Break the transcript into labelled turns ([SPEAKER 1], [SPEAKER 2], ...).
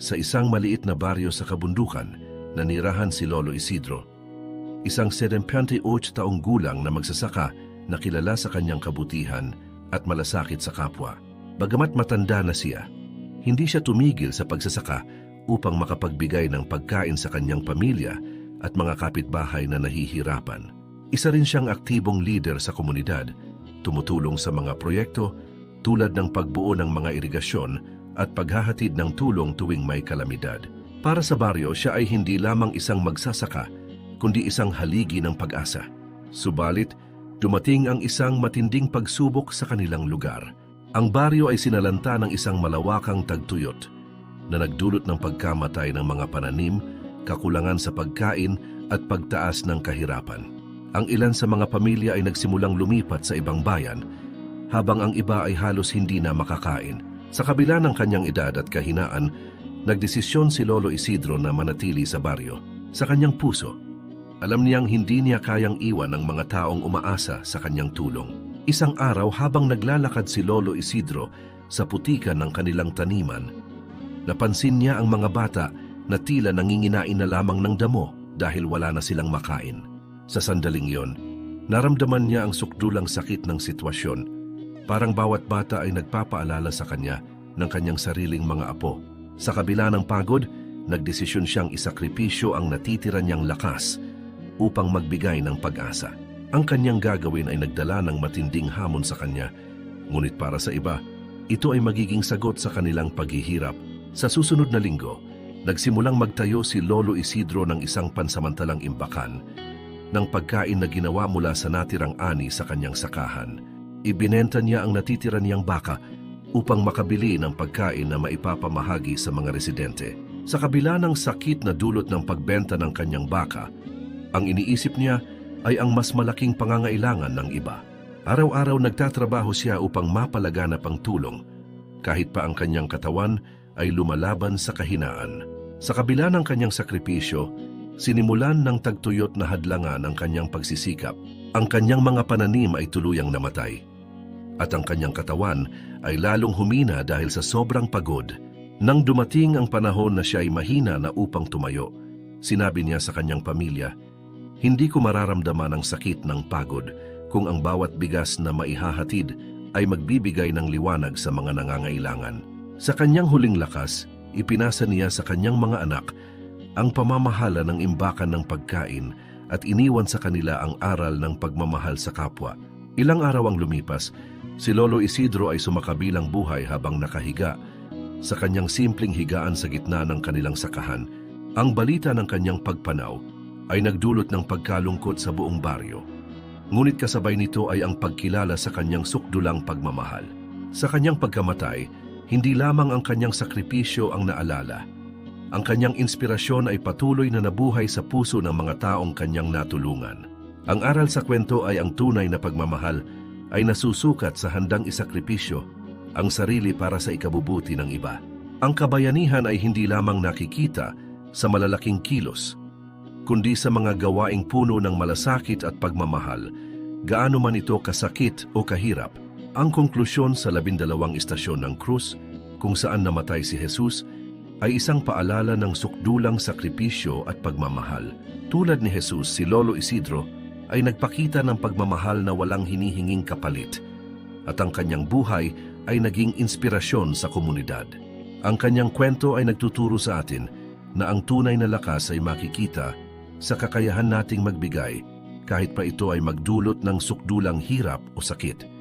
[SPEAKER 1] Sa isang maliit na baryo sa kabundukan, nanirahan si Lolo Isidro. Isang 78 taong gulang na magsasaka na kilala sa kanyang kabutihan at malasakit sa kapwa. Bagamat matanda na siya, hindi siya tumigil sa pagsasaka upang makapagbigay ng pagkain sa kanyang pamilya at mga kapitbahay na nahihirapan. Isa rin siyang aktibong leader sa komunidad, tumutulong sa mga proyekto tulad ng pagbuo ng mga irigasyon at paghahatid ng tulong tuwing may kalamidad. Para sa baryo, siya ay hindi lamang isang magsasaka, kundi isang haligi ng pag-asa. Subalit, dumating ang isang matinding pagsubok sa kanilang lugar. Ang baryo ay sinalanta ng isang malawakang tagtuyot na nagdulot ng pagkamatay ng mga pananim, kakulangan sa pagkain at pagtaas ng kahirapan. Ang ilan sa mga pamilya ay nagsimulang lumipat sa ibang bayan, habang ang iba ay halos hindi na makakain. Sa kabila ng kanyang edad at kahinaan, nagdesisyon si Lolo Isidro na manatili sa baryo. Sa kanyang puso, alam niyang hindi niya kayang iwan ang mga taong umaasa sa kanyang tulong. Isang araw habang naglalakad si Lolo Isidro sa putikan ng kanilang taniman, napansin niya ang mga bata na tila nanginginain na lamang ng damo dahil wala na silang makain. Sa sandaling yon, naramdaman niya ang sukdulang sakit ng sitwasyon Parang bawat bata ay nagpapaalala sa kanya ng kanyang sariling mga apo. Sa kabila ng pagod, nagdesisyon siyang isakripisyo ang natitira niyang lakas upang magbigay ng pag-asa. Ang kanyang gagawin ay nagdala ng matinding hamon sa kanya, ngunit para sa iba, ito ay magiging sagot sa kanilang paghihirap. Sa susunod na linggo, nagsimulang magtayo si Lolo Isidro ng isang pansamantalang imbakan ng pagkain na ginawa mula sa natirang ani sa kanyang sakahan. Ibinenta niya ang natitira niyang baka upang makabili ng pagkain na maipapamahagi sa mga residente. Sa kabila ng sakit na dulot ng pagbenta ng kanyang baka, ang iniisip niya ay ang mas malaking pangangailangan ng iba. Araw-araw nagtatrabaho siya upang mapalaganap ang tulong, kahit pa ang kanyang katawan ay lumalaban sa kahinaan. Sa kabila ng kanyang sakripisyo, sinimulan ng tagtuyot na hadlangan ang kanyang pagsisikap. Ang kanyang mga pananim ay tuluyang namatay at ang kanyang katawan ay lalong humina dahil sa sobrang pagod. Nang dumating ang panahon na siya ay mahina na upang tumayo, sinabi niya sa kanyang pamilya, Hindi ko mararamdaman ang sakit ng pagod kung ang bawat bigas na maihahatid ay magbibigay ng liwanag sa mga nangangailangan. Sa kanyang huling lakas, ipinasa niya sa kanyang mga anak ang pamamahala ng imbakan ng pagkain at iniwan sa kanila ang aral ng pagmamahal sa kapwa. Ilang araw ang lumipas, si Lolo Isidro ay sumakabilang buhay habang nakahiga sa kanyang simpleng higaan sa gitna ng kanilang sakahan. Ang balita ng kanyang pagpanaw ay nagdulot ng pagkalungkot sa buong baryo. Ngunit kasabay nito ay ang pagkilala sa kanyang sukdulang pagmamahal. Sa kanyang pagkamatay, hindi lamang ang kanyang sakripisyo ang naalala. Ang kanyang inspirasyon ay patuloy na nabuhay sa puso ng mga taong kanyang natulungan. Ang aral sa kwento ay ang tunay na pagmamahal ay nasusukat sa handang isakripisyo ang sarili para sa ikabubuti ng iba. Ang kabayanihan ay hindi lamang nakikita sa malalaking kilos, kundi sa mga gawaing puno ng malasakit at pagmamahal, gaano man ito kasakit o kahirap. Ang konklusyon sa labindalawang istasyon ng krus, kung saan namatay si Jesus, ay isang paalala ng sukdulang sakripisyo at pagmamahal. Tulad ni Jesus, si Lolo Isidro ay nagpakita ng pagmamahal na walang hinihinging kapalit at ang kanyang buhay ay naging inspirasyon sa komunidad. Ang kanyang kwento ay nagtuturo sa atin na ang tunay na lakas ay makikita sa kakayahan nating magbigay kahit pa ito ay magdulot ng sukdulang hirap o sakit.